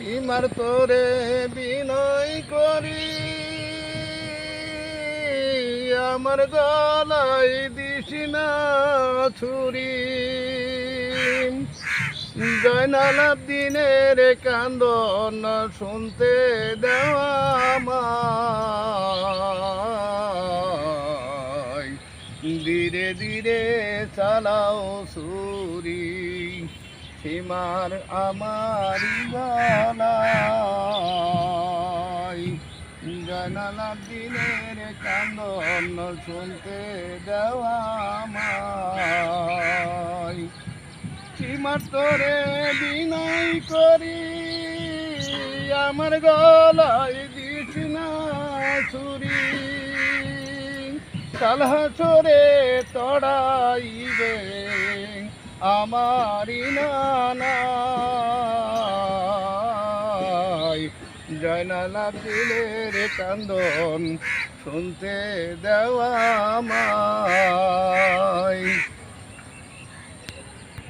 সীমার তোরে বিনয় করি। আমার গলায় দিস না ছুরি। জয়নাল দিনের কান্দন শুনতে দেওয়া ধীরে ধীরে চালাও সুরি সীমার আমার জানালা দিনের কান্দন শুনতে দেওয়া সীমার তোরে বিনয় করি, আমার গলায় দিস না ছুরি। কালহ চোরে তড়াইবে আমারি নানাই জয়নালা দিলের কান্দন শুনতে দেওয়া মা